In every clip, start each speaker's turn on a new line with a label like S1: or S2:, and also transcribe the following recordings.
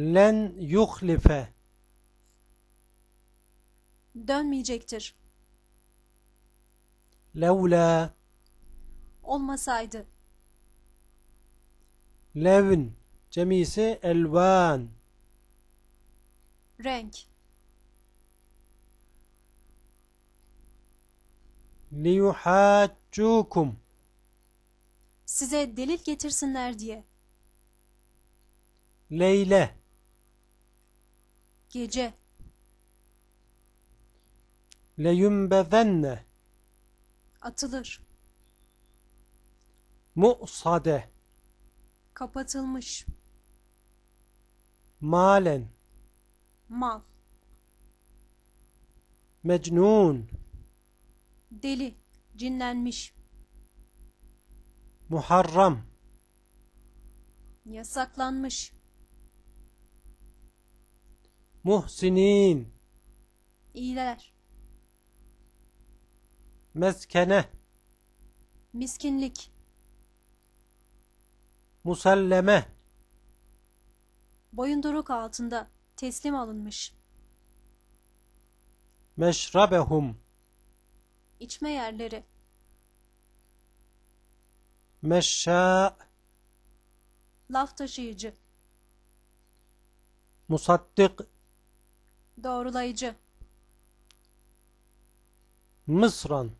S1: len yuhlife
S2: Dönmeyecektir.
S1: levla
S2: Olmasaydı.
S1: levn cemisi elvan
S2: Renk.
S1: liyuhaccukum
S2: Size delil getirsinler diye.
S1: leyle
S2: Gece.
S1: leyumbezenne
S2: Atılır.
S1: mu'sade
S2: Kapatılmış.
S1: malen
S2: Mal.
S1: mecnun
S2: Deli. Cinlenmiş.
S1: muharram
S2: Yasaklanmış.
S1: Muhsinin
S2: İyiler.
S1: meskene
S2: Miskinlik.
S1: musalleme
S2: Boyunduruk altında. Teslim alınmış.
S1: meşrabehum
S2: İçme yerleri.
S1: meşşâ
S2: Laf taşıyıcı.
S1: musaddık
S2: Doğrulayıcı.
S1: mısran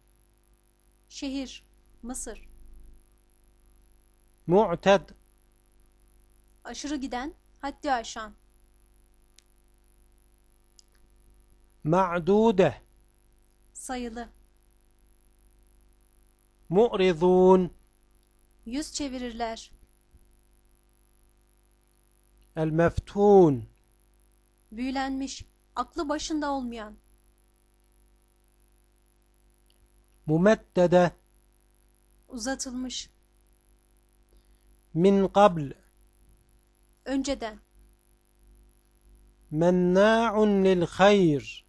S2: Şehir. Mısır.
S1: mu'ted
S2: Aşırı giden. Haddi aşan.
S1: ma'dude
S2: Sayılı.
S1: mu'ridun
S2: Yüz çevirirler.
S1: el meftun
S2: Büyülenmiş. Aklı başında olmayan.
S1: mumeddede
S2: Uzatılmış.
S1: min qabl
S2: Önceden.
S1: menna'un lil hayr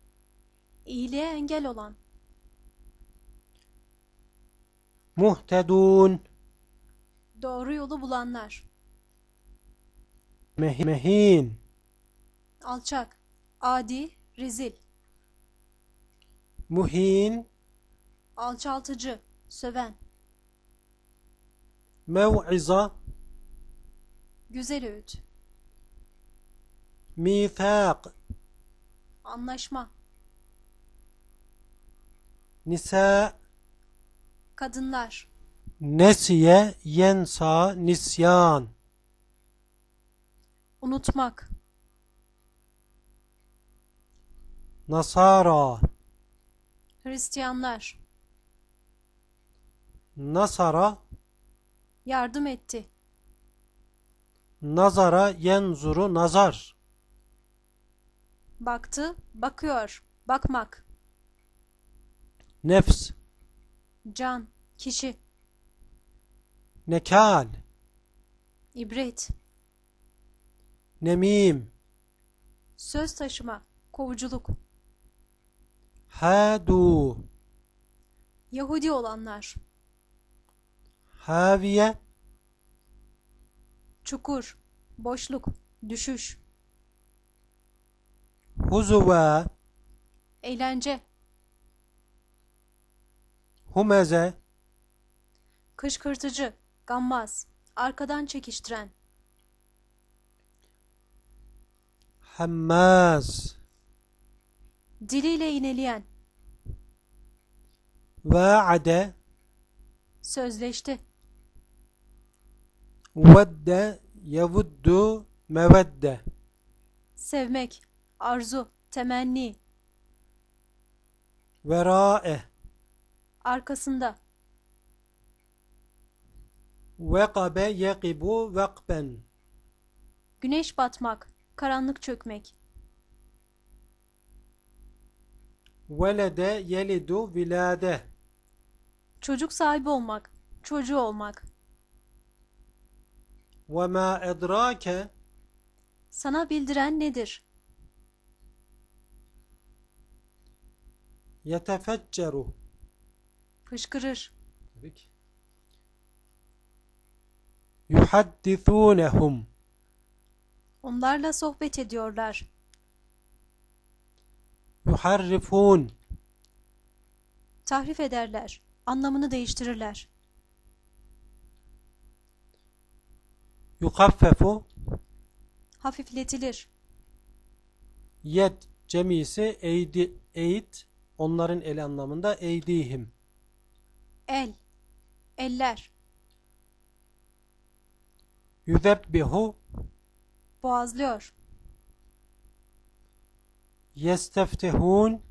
S2: iyiliğe engel olan.
S1: muhtedun
S2: Doğru yolu bulanlar.
S1: mehi- mehin
S2: Alçak. Adi. Rezil.
S1: muhin
S2: Alçaltıcı. Söven.
S1: mev'iza
S2: Güzel öğüt.
S1: mithaq
S2: Anlaşma.
S1: nisa
S2: Kadınlar.
S1: nesiye yensa nisyan
S2: Unutmak.
S1: Nasara
S2: Hristiyanlar.
S1: nasara
S2: Yardım etti.
S1: nazara yenzuru nazar
S2: Baktı. Bakıyor. Bakmak.
S1: nefs
S2: Can. Kişi.
S1: nekal
S2: ibret,
S1: nemim
S2: Söz taşıma. Kovuculuk.
S1: Hadu
S2: Yahudi olanlar.
S1: haviye
S2: Çukur. Boşluk. Düşüş.
S1: huzuva
S2: Eğlence.
S1: humeze
S2: Kışkırtıcı. Gammaz. Arkadan çekiştiren.
S1: hammaz
S2: Diliyle ineleyen.
S1: vaade
S2: Sözleşti.
S1: vedde yevuddu mevedde
S2: Sevmek. Arzu. Temenni.
S1: verae
S2: Arkasında.
S1: vekabe yekibu vekben
S2: Güneş batmak. Karanlık çökmek.
S1: Velede yelidu vilade
S2: Çocuk sahibi olmak. Çocuğu olmak.
S1: ve ma edrake
S2: Sana bildiren nedir?
S1: yetefecceru
S2: Fışkırır.
S1: Yuhaddithunehum
S2: Onlarla sohbet ediyorlar.
S1: Yuharrifun
S2: Tahrif ederler. Anlamını değiştirirler.
S1: yukaffefu
S2: Hafifletilir.
S1: yed cemisi eydi eyd onların el anlamında eydihim
S2: El. Eller.
S1: yüzebbihu
S2: Boğazlıyor.
S1: Yesteftihun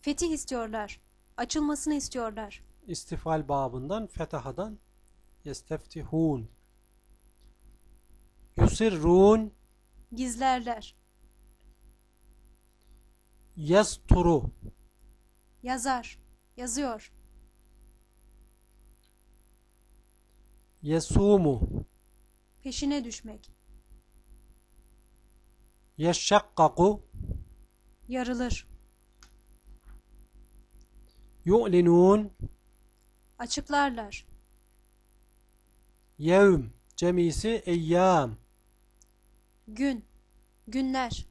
S2: Fetih istiyorlar. Açılmasını istiyorlar.
S1: istifal babından fetahadan yesteftihun yusirrun
S2: Gizlerler.
S1: yesturu
S2: Yazar. Yazıyor.
S1: yesumu
S2: Peşine düşmek.
S1: yeşşakkaku
S2: Yarılır.
S1: yu'linun
S2: Açıklarlar.
S1: yevm cemisi eyyam
S2: Gün. Günler.